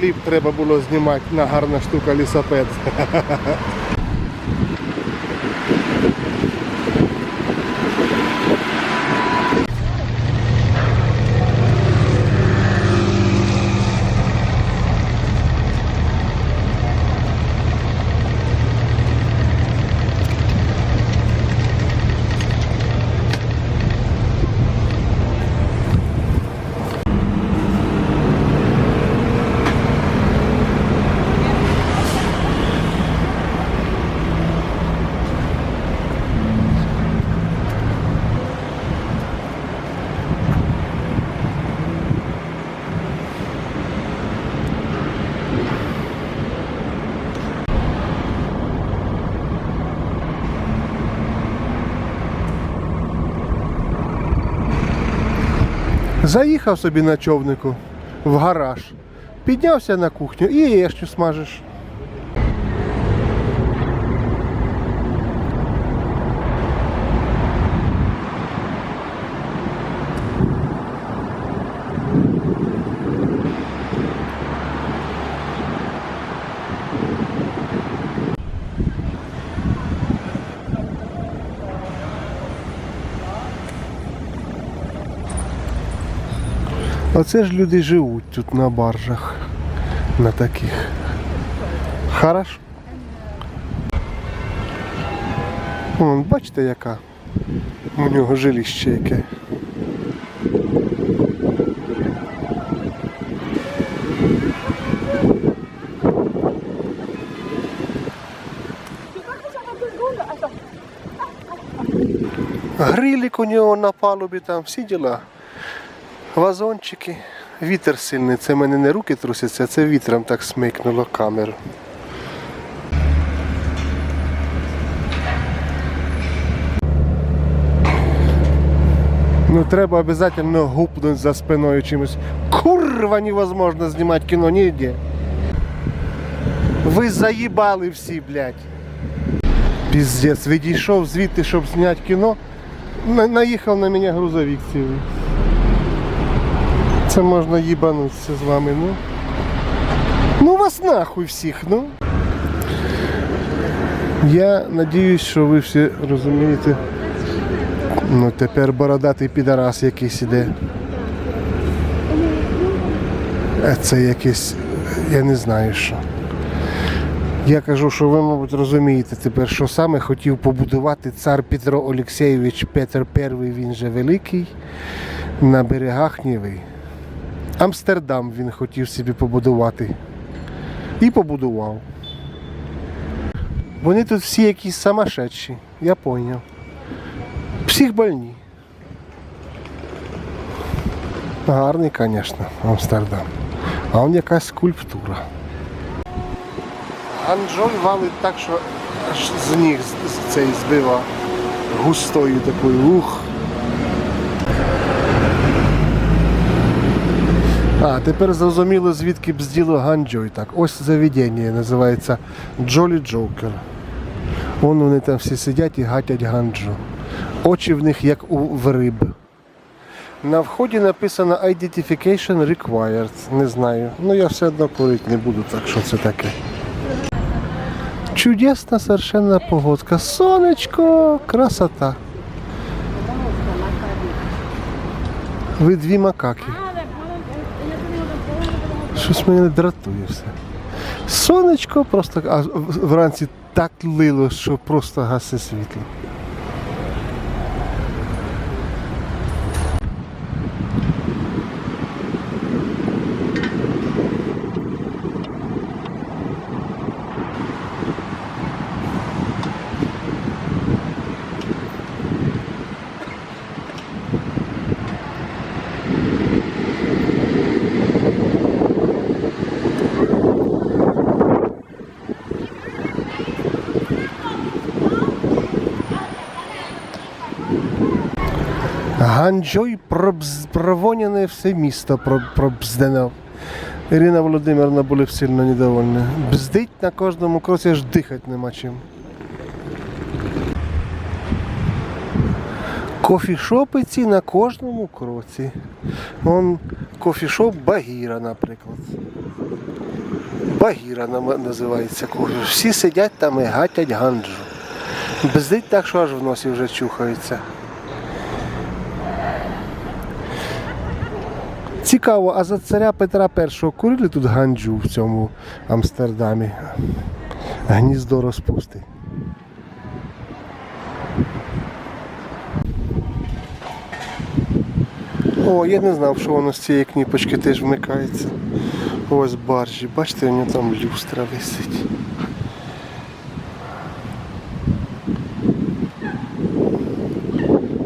Кліп треба було знімати на гарна штука лісопед. Заїхав собі на човнику в гараж, піднявся на кухню і яєчню смажиш. Оце ж люди живуть тут на баржах. На таких. Хорошо. Вон, бачите, яка у нього жилище яке. Грилік у нього на палубі там, всі діла. Вазончики. Вітер сильний, це в мене не руки трусяться, це вітром так смикнуло камеру. Ну треба обов'язково гупнути за спиною чимось. Курва невозможно знімати кіно ніде. Ви заїбали всі, блядь. Піздець, відійшов звідти, щоб зняти кіно. На- Наїхав на мене грузовик цілий. Це можна їбанутися з вами, ну. Ну вас нахуй всіх, ну. Я надіюсь, що ви всі розумієте. Ну тепер бородатий підарас якийсь іде. Е, Це якийсь, я не знаю що. Я кажу, що ви, мабуть, розумієте тепер, що саме хотів побудувати цар Петро Олексійович Петр І, він же Великий, на берегах Ніви. Амстердам він хотів собі побудувати. І побудував. Вони тут всі якісь самошедші, я поняв. Психбольні. Гарний, звісно, Амстердам. А он якась скульптура. Анджой валить так, що аж з з- цей збива густою такою ух. А, тепер зрозуміло, звідки бзділо Ганджой. Так, ось заведення називається Джолі Джокер. Вон вони там всі сидять і гатять ганджу. Очі в них як у риб. На вході написано Identification Required. Не знаю. Ну я все одно курити не буду, так що це таке. Чудесна совершенно погодка. Сонечко, красота. Ви дві макаки. Щось мене дратує все. Сонечко просто а вранці так лило, що просто гасе світло. Ганджой провоняне все місто про- пробздено. Ірина Володимирівна були сильно недовольні. Бздить на кожному кроці, аж дихати нема чим. Кофішопи ці на кожному кроці. Вон кофішоп Багіра, наприклад. Багіра називається кофі. Всі сидять там і гатять ганджу. Бездить так, що аж в носі вже чухається. Цікаво, а за царя Петра І курили тут ганджу в цьому Амстердамі. Гніздо розпусти. О, я не знав, що воно з цієї кніпочки теж вмикається. Ось баржі. Бачите, у нього там люстра висить.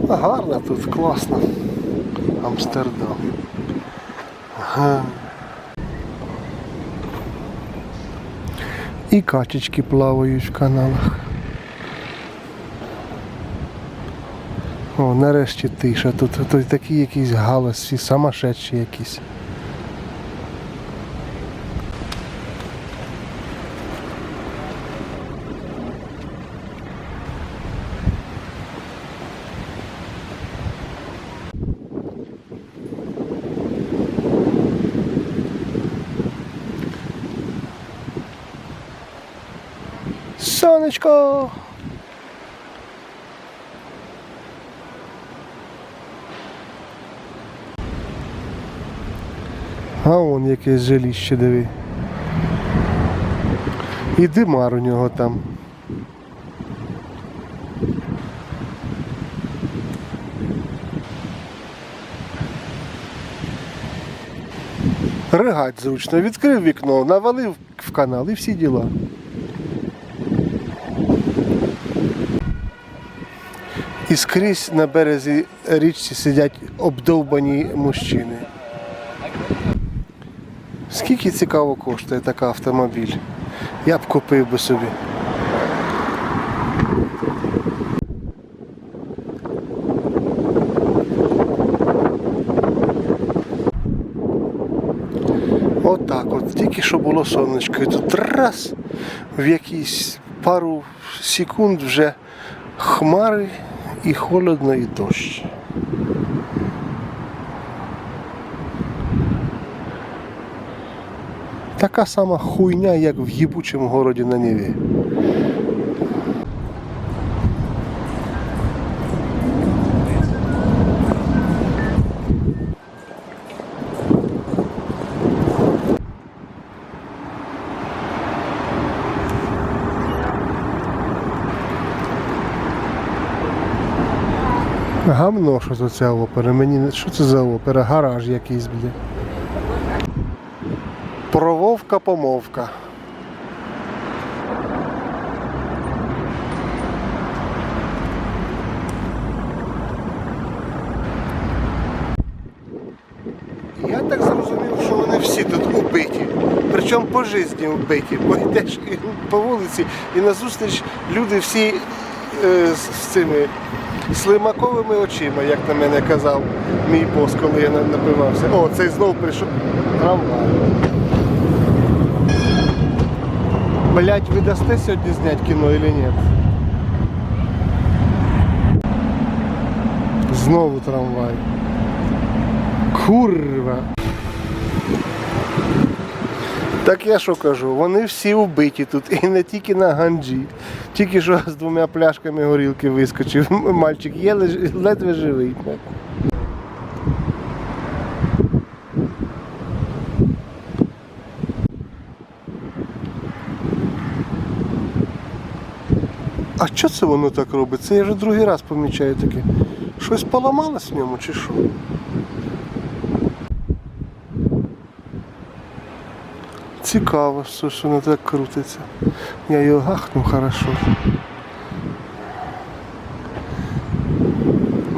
А гарно тут, класно. Амстердам. Ага. І качечки плавають в каналах. О, нарешті тиша. Тут, тут такі якісь галас, всі самошедші якісь. Сонечко! А вон якесь жиліще диви. І димар у нього там. Ригать зручно, відкрив вікно, навалив в канал і всі діла. І скрізь на березі річці сидять обдовбані мужчини. Скільки цікаво коштує така автомобіль? Я б купив би собі. Отак от, тільки що було сонечко, і тут раз в якісь пару секунд вже хмари і холодно, і дощ. Така сама хуйня, як в їбучому городі на Неві. Гамно, що це ця опера. Мені що це за опера? Гараж якийсь, бля. Про вовка помовка. Я так зрозумів, що вони всі тут убиті. Причому по житті вбиті. Бо йдеш по вулиці і назустріч люди всі е, з, з цими слимаковими очима, як на мене казав мій бос, коли я напивався. О, цей знов прийшов. Трамвай. Блять, ви дасте сьогодні зняти кіно или ні? Знову трамвай. Курва. Так я що кажу, вони всі вбиті тут і не тільки на ганджі. Тільки що з двома пляшками горілки вискочив. Мальчик є ледве живий. А що це воно так робить? Це я вже другий раз помічаю таке. Щось поламалось в ньому чи що? Цікаво, що що воно так крутиться. Я його гахну хорошо.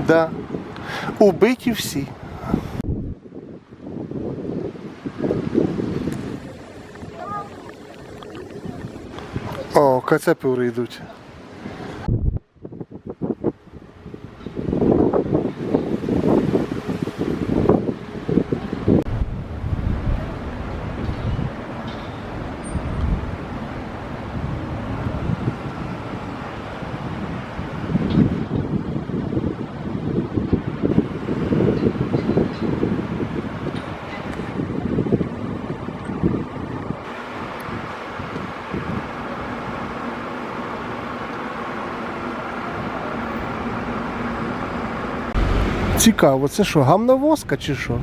Да. Убиті всі. О, кацапюри йдуть. Цікаво, це що, гамна воска чи що?